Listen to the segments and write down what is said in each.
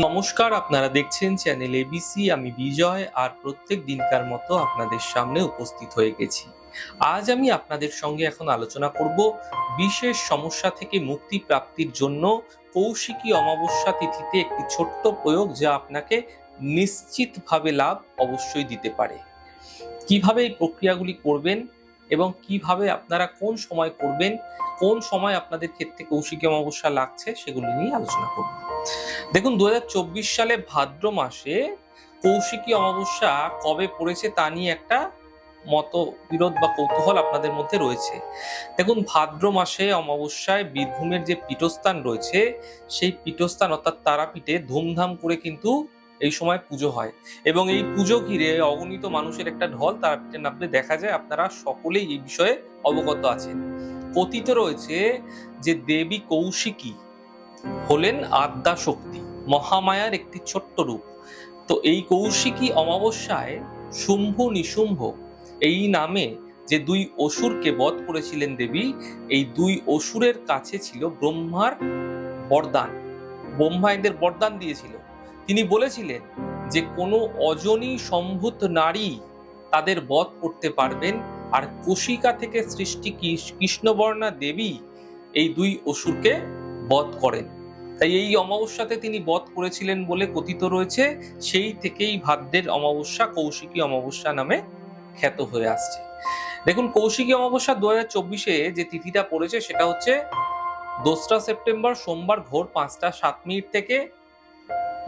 নমস্কার, আপনারা দেখছেন চ্যানেল এবিসি আমি বিজয়, আর প্রত্যেক দিনকার মতো আপনাদের সামনে উপস্থিত হয়ে গেছি। আজ আমি আপনাদের সঙ্গে এখন আলোচনা করব বিশেষ সমস্যা থেকে মুক্তি প্রাপ্তির জন্য কৌশিকী অমাবস্যা তিথিতে একটি ছোট্ট প্রয়োগ যা আপনাকে নিশ্চিতভাবে লাভ অবশ্যই দিতে পারে। কীভাবে এই প্রক্রিয়াগুলি করবেন? এবং কীভাবে আপনারা কোন সময় করবেন, কোন সময় আপনাদের ক্ষেত্রে কৌশিকী অমাবস্যা লাগছে সেগুলি নিয়ে আলোচনা করব। দেখুন, দুহাজার চব্বিশ সালে ভাদ্র মাসে কৌশিকী অমাবস্যা কবে পড়েছে তা নিয়ে একটা মত বিরোধ বা কৌতূহল আপনাদের মধ্যে রয়েছে। দেখুন, ভাদ্র মাসে অমাবস্যায় বীরভূমের যে পীঠস্থান রয়েছে, সেই পীঠস্থান অর্থাৎ তারাপীঠে ধুমধাম করে কিন্তু এই সময় পুজো হয়। এবং এই পুজো ঘিরে অগণিত মানুষের একটা ঢল তারাপীঠে নামলে দেখা যায় আপনারা সকলেই এই বিষয়ে অবগত আছেন। কথিত রয়েছে যে দেবী কৌশিকী হলেন আদ্যা শক্তি মহামায়ার একটি ছোট্ট রূপ। তো এই কৌশিকী অমাবস্যায় শুম্ভ নিশুম্ভ, এই নামে যে দুই অসুরকে বধ করেছিলেন দেবী, এই দুই অসুরের কাছে ছিল ব্রহ্মার বরদান। ব্রহ্মা এদের বরদান দিয়েছিল। তিনি বলেছিলেন যে কোনো অজনী সম্ভূত নারী তাদের বধ করতে পারবেন, আর কোশিকা থেকে সৃষ্টি কৃষ্ণবর্ণা দেবী এই দুই অসুরকে বধ করেন। তাই এই অমাবস্যাতে তিনি বধ করেছিলেন বলে কথিত রয়েছে, সেই থেকেই ভাদ্রের অমাবস্যা কৌশিকী অমাবস্যা নামে খ্যাত হয়ে আসছে। দেখুন, কৌশিকী অমাবস্যা দু হাজার চব্বিশে যে তিথিটা পড়েছে সেটা হচ্ছে দোসরা সেপ্টেম্বর সোমবার ভোর পাঁচটা সাত মিনিট থেকে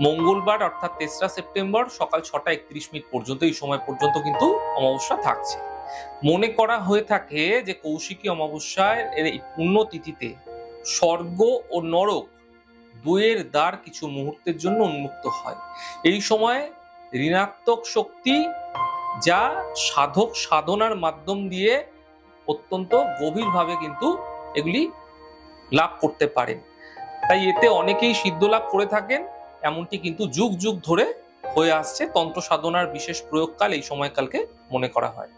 মঙ্গলবার অর্থাৎ তেসরা সেপ্টেম্বর সকাল ছটা একত্রিশ মিনিট পর্যন্ত, এই সময় পর্যন্ত কিন্তু অমাবস্যা থাকছে। মনে করা হয়ে থাকে যে কৌশিকী অমাবস্যায় এর এই পুণ্যতিথিতে স্বর্গ ও নরক দুয়ের দ্বার কিছু মুহূর্তের জন্য উন্মুক্ত হয়। এই সময় ঋণাত্মক শক্তি যা সাধক সাধনার মাধ্যম দিয়ে অত্যন্ত গভীরভাবে কিন্তু এগুলি লাভ করতে পারেন। তাই এতে অনেকেই সিদ্ধ লাভ করে থাকেন। এমনটি কিন্তু যুগ যুগ ধরে হয়ে আসছে। তন্ত্র সাধনার বিশেষ প্রয়োগকাল এই সময়কালকে মনে করা হয়।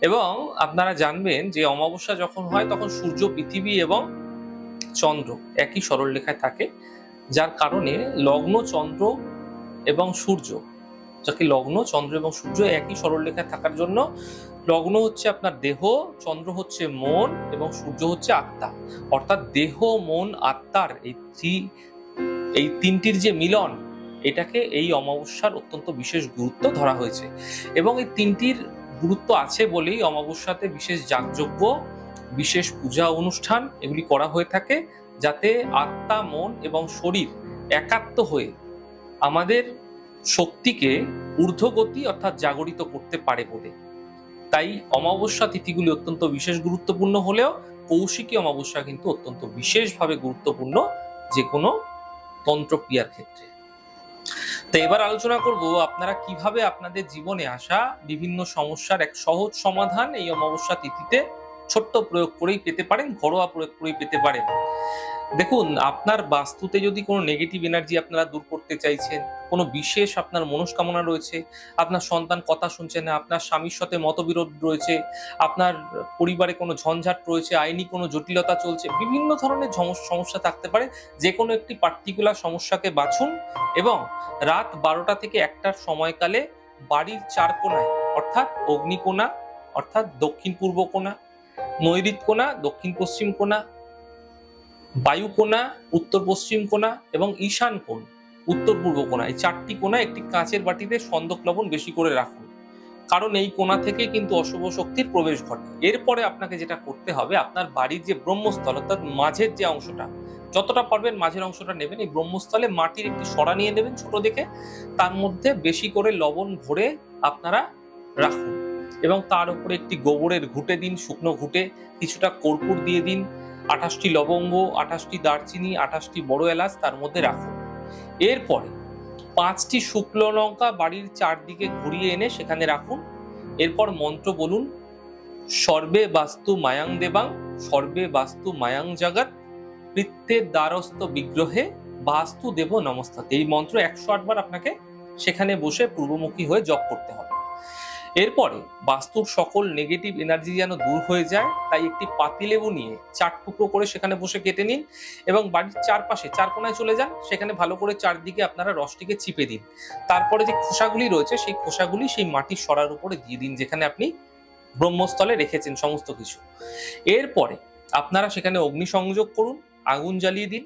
এবং আপনারা জানবেন যে অমাবস্যা যখন হয়, তখন সূর্য, পৃথিবী এবং চন্দ্র একই সরলরেখায় থাকে, যার কারণে লগ্ন, চন্দ্র এবং সূর্য, যাকে লগ্ন, চন্দ্র এবং সূর্য একই সরলরেখায় থাকার জন্য লগ্ন হচ্ছে আপনার দেহ, চন্দ্র হচ্ছে মন এবং সূর্য হচ্ছে আত্মা। অর্থাৎ দেহ, মন, আত্মার এই থ্রি এই তিনটির যে মিলন, এটাকে এই অমাবস্যার অত্যন্ত বিশেষ গুরুত্ব ধরা হয়েছে। এবং এই তিনটির গুরুত্ব আছে বলেই অমাবস্যাতে বিশেষ যাগযজ্ঞ, বিশেষ পূজা অনুষ্ঠান এগুলি করা হয়ে থাকে যাতে আত্মা, মন এবং শরীর একাত্ম হয়ে আমাদের শক্তিকে ঊর্ধ্বগতি অর্থাৎ জাগরিত করতে পারে বলে। তাই অমাবস্যা তিথিগুলি অত্যন্ত বিশেষ গুরুত্বপূর্ণ হলেও কৌশিকী অমাবস্যা কিন্তু অত্যন্ত বিশেষভাবে গুরুত্বপূর্ণ যে কোনো তন্ত্রক্রিয়ার ক্ষেত্রে। তো এবার আলোচনা করব আপনারা কীভাবে আপনাদের জীবনে আসা বিভিন্ন সমস্যার এক সহজ সমাধান এই অমাবস্যা তিথিতে ছোট্ট প্রয়োগ করেই পেতে পারেন, ঘরোয়া প্রয়োগ করেই পেতে পারেন। দেখুন, আপনার বাস্তুতে যদি কোনো নেগেটিভ এনার্জি আপনারা দূর করতে চাইছেন, কোনো বিশেষ আপনার মনস্কামনা রয়েছে, আপনার সন্তান কথা শুনছে না, আপনার স্বামীর সাথে মতবিরোধ রয়েছে, আপনার পরিবারে কোনো ঝঞ্ঝাট রয়েছে, আইনি কোনো জটিলতা চলছে, বিভিন্ন ধরনের সমস্যা থাকতে পারে যে কোনো একটি পার্টিকুলার সমস্যাকে বাছুন এবং রাত বারোটা থেকে একটার সময়কালে বাড়ির চার কোণায় অর্থাৎ অগ্নিকোণা, অর্থাৎ দক্ষিণ পূর্ব কোণা নৈরিত কোণা, দক্ষিণ পশ্চিম কোণা, বায়ু কোণা, উত্তর পশ্চিম কোণা এবং ঈশান কোণ, উত্তর পূর্ব কোণা। এই চারটি কোণা একটি কাঁচের বাটিতে সন্দক লবণ বেশি করে রাখুন। কারণ এই কোণা থেকে কিন্তু অশুভ শক্তির প্রবেশ ঘটে। এরপরে আপনাকে যেটা করতে হবে, আপনার বাড়ির যে ব্রহ্মস্থল, অর্থাৎ মাঝের যে অংশটা, যতটা পারবেন মাঝের অংশটা নেবেন। এই ব্রহ্মস্থলে মাটির একটি সরা নিয়ে নেবেন ছোট দেখে। তার মধ্যে বেশি করে লবণ ভরে আপনারা রাখুন। এবং তার উপরে একটি গোবরের ঘুটে দিন, শুকনো ঘুটে, কিছুটা কর্পূর দিয়ে দিন, আঠাশটি লবঙ্গ, আঠাশটি দারচিনি, আঠাশটি বড় এলাচ তার মধ্যে রাখুন। এরপরে পাঁচটি শুকনো লঙ্কা বাড়ির চারদিকে ঘুরিয়ে এনে সেখানে রাখুন। এরপর মন্ত্র বলুন, সর্বে বাস্তু মায়াং দেবাং, সর্বে বাস্তু মায়াং জগৎ পৃথ্বের দ্বারস্থ বিগ্রহে বাস্তু দেব নমস্তাতে। এই মন্ত্র একশো আটবার আপনাকে সেখানে বসে পূর্বমুখী হয়ে জপ করতে হবে। এরপরে বাস্তুর সকল নেগেটিভ এনার্জি যেন দূর হয়ে যায়, তাই একটি পাতিলেবু নিয়ে চার টুকরো করে সেখানে বসে কেটে নিন এবং বাড়ির চারপাশে চার কোনায় চলে যান, সেখানে ভালো করে চারদিকে আপনারা রসটিকে চিপে দিন। তারপরে যে খোসাগুলি রয়েছে, সেই খোসাগুলি সেই মাটির সরার উপরে দিয়ে দিন, যেখানে আপনি ব্রহ্মস্থলে রেখেছেন সমস্ত কিছু। এরপরে আপনারা সেখানে অগ্নি সংযোগ করুন, আগুন জ্বালিয়ে দিন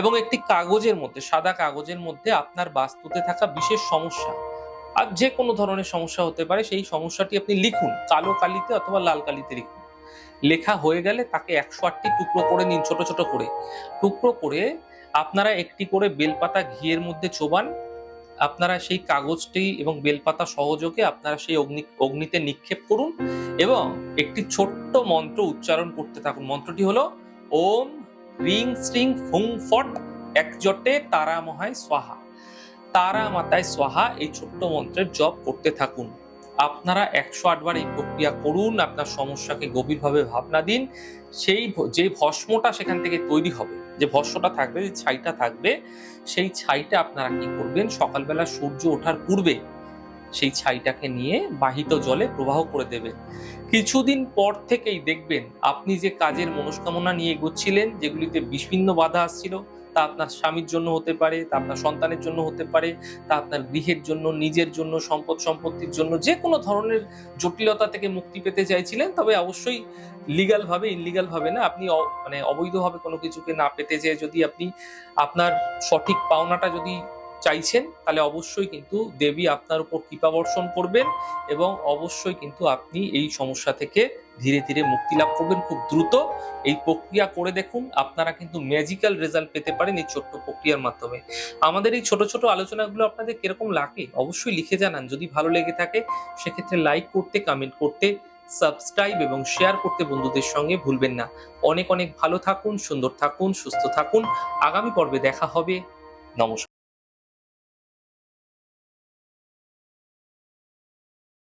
এবং একটি কাগজের মধ্যে, সাদা কাগজের মধ্যে আপনার বাস্তুতে থাকা বিশেষ সমস্যা আর যে কোনো ধরনের সমস্যা হতে পারে, সেই সমস্যাটি আপনি লিখুন, কালো কালিতে অথবা লাল কালিতে লিখুন। লেখা হয়ে গেলে তাকে একশো আটটি টুকরো করে নিন, ছোট ছোট করে। টুকরো করে আপনারা একটি করে বেলপাতা ঘিয়ের মধ্যে চোবান। আপনারা সেই কাগজটি এবং বেলপাতা সহযোগে আপনারা সেই অগ্নি, অগ্নিতে নিক্ষেপ করুন এবং একটি ছোট্ট মন্ত্র উচ্চারণ করতে থাকুন। মন্ত্রটি হলো, ওম রিং শ্রিং ফুং ফট, একজটে তারা মহায় সোহা তারা মাতায় সোহা এই ছোট্ট মন্ত্রের জপ করতে থাকুন। আপনারা একশো আটবার এই প্রক্রিয়া করুন, আপনার সমস্যাকে গভীরভাবে ভাবনা দিন। সেই যে ভস্মটা সেখান থেকে তৈরি হবে, যে ভস্মটা থাকবে, যে ছাইটা থাকবে, সেই ছাইটা আপনারা কি করবেন? সকালবেলা সূর্য ওঠার পূর্বে সেই ছাইটাকে নিয়ে বাহিত জলে প্রবাহ করে দেবেন। কিছুদিন পর থেকেই দেখবেন, আপনি যে কাজের মনস্কামনা নিয়ে এগোচ্ছিলেন, যেগুলিতে বিভিন্ন বাধা আসছিল তা আপনার স্বামীর জন্য হতে পারে, তা আপনার সন্তানের জন্য হতে পারে, তা আপনার গৃহের জন্য, নিজের জন্য, সম্পদ সম্পত্তির জন্য, যে কোনো ধরনের জটিলতা থেকে মুক্তি পেতে চাইছিলেন, তবে অবশ্যই লিগালভাবে ইনলিগালভাবে না, আপনি মানে অবৈধভাবে কোনো কিছুকে না পেতে চেয়ে যদি আপনি আপনার সঠিক পাওনাটা যদি চাইছেন, তাহলে অবশ্যই কিন্তু দেবী আপনার উপর কৃপা বর্ষণ করবেন এবং অবশ্যই কিন্তু আপনি এই সমস্যা থেকে ধীরে ধীরে মুক্তি লাভ করবেন খুব দ্রুত। এই প্রক্রিয়া করে দেখুন, আপনারা কিন্তু ম্যাজিক্যাল রেজাল্ট পেতে পারেন এই ছোট্ট প্রক্রিয়ার মাধ্যমে। আমাদের এই ছোট ছোট আলোচনাগুলো আপনাদের কীরকম লাগে অবশ্যই লিখে জানান। যদি ভালো লেগে থাকে, সেক্ষেত্রে লাইক করতে কমেন্ট করতে সাবস্ক্রাইব এবং শেয়ার করতে বন্ধুদের সঙ্গে ভুলবেন না। অনেক অনেক ভালো থাকুন, সুন্দর থাকুন, সুস্থ থাকুন। আগামী পর্বে দেখা হবে। নমস্কার।